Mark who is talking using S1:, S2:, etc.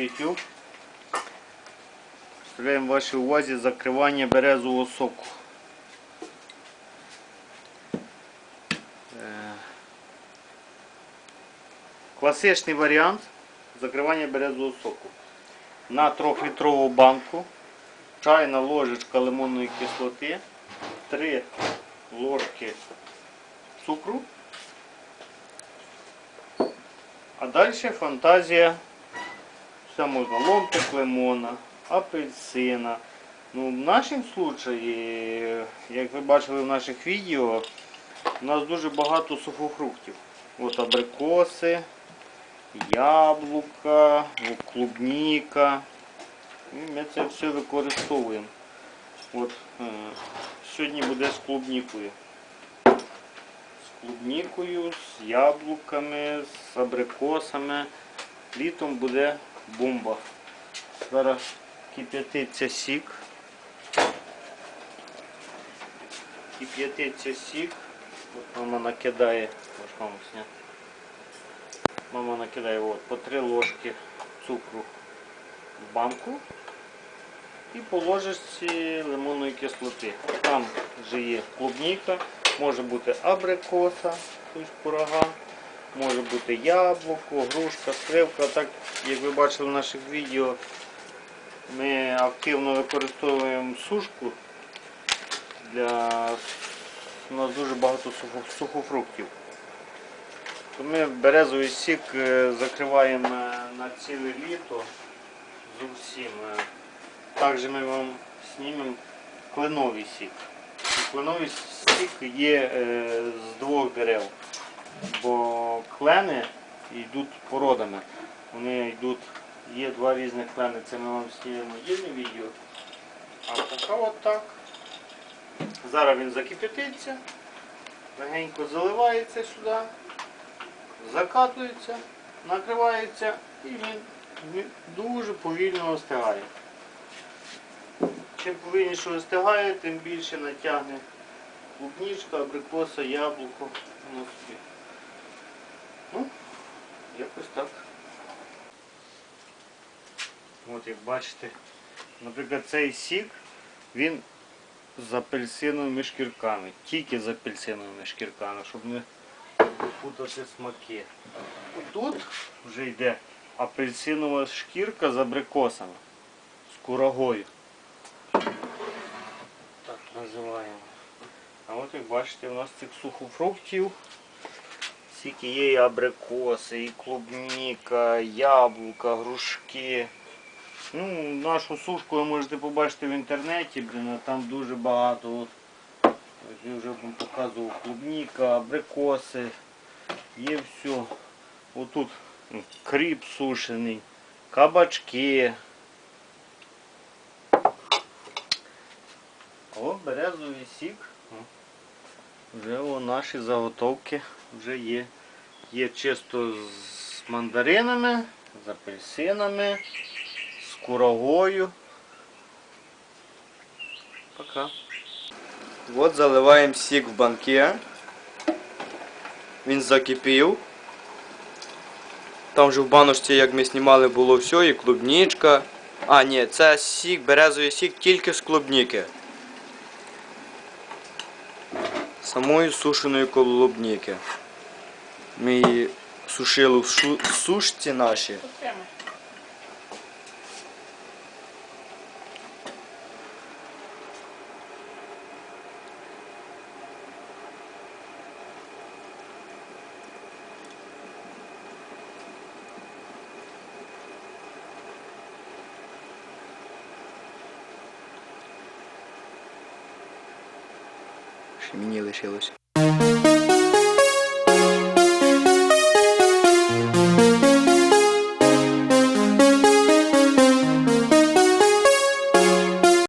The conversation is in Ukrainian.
S1: YouTube. Представляємо вашій увазі закривання березового соку. Е, класичний варіант закривання березового соку. На 3-літрову банку, чайна ложечка лимонної кислоти, 3 ложки цукру. А далі фантазія все можна ломтик лимона, апельсина. Ну, в нашому случаї, як ви бачили в наших відео, у нас дуже багато сухофруктів. От абрикоси, яблука, клубніка. І ми це все використовуємо. От, е, сьогодні буде з клубнікою. З клубнікою, з яблуками, з абрикосами. Літом буде бомба. Зараз кип'ятиться сік. Кип'ятиться сік. От мама накидає. Ось мама сня. Мама накидає от, по 3 ложки цукру в банку і по ложечці лимонної кислоти. Там вже є клубніка, може бути абрикоса, тобто курага, може бути яблуко, грушка, сливка. Так, як ви бачили в наших відео, ми активно використовуємо сушку. Для... У нас дуже багато сухофруктів. То ми березовий сік е, закриваємо е, на ціле літо з усім. е. Також ми вам знімемо кленовий сік. Кленовий сік є з двох дерев, бо клени йдуть породами. Вони йдуть, є два різних клени, це ми вам знімемо єдне відео. А поки от так. Зараз він закипятиться, легенько заливається сюди, закатується, накривається і він дуже повільно остигає. Чим повільніше остигає, тим більше натягне клубничка, абрикоса, яблуко. Ну, якось так. От як бачите, наприклад, цей сік, він з апельсиновими шкірками. Тільки з апельсиновими шкірками, щоб не путати смаки. Тут вже йде апельсинова шкірка з абрикосами, з курагою. Так називаємо. А от як бачите, у нас цих сухофруктів скільки є і абрикоси, і клубніка, яблука, грушки. Ну, нашу сушку ви можете побачити в інтернеті, блін, а там дуже багато. От, я вже вам показував, клубніка, абрикоси, є все. Отут м, кріп сушений, кабачки. О, березовий сік. Вже о, наші заготовки вже є. Є чисто з мандаринами, з апельсинами, з курагою. Пока.
S2: От заливаємо сік в банки. Він закипів. Там вже в баночці, як ми знімали, було все, і клубничка. А, ні, це сік, березовий сік тільки з клубніки. Самої сушеної клубніки. Ми її сушили в сушці наші. Мені лишилось.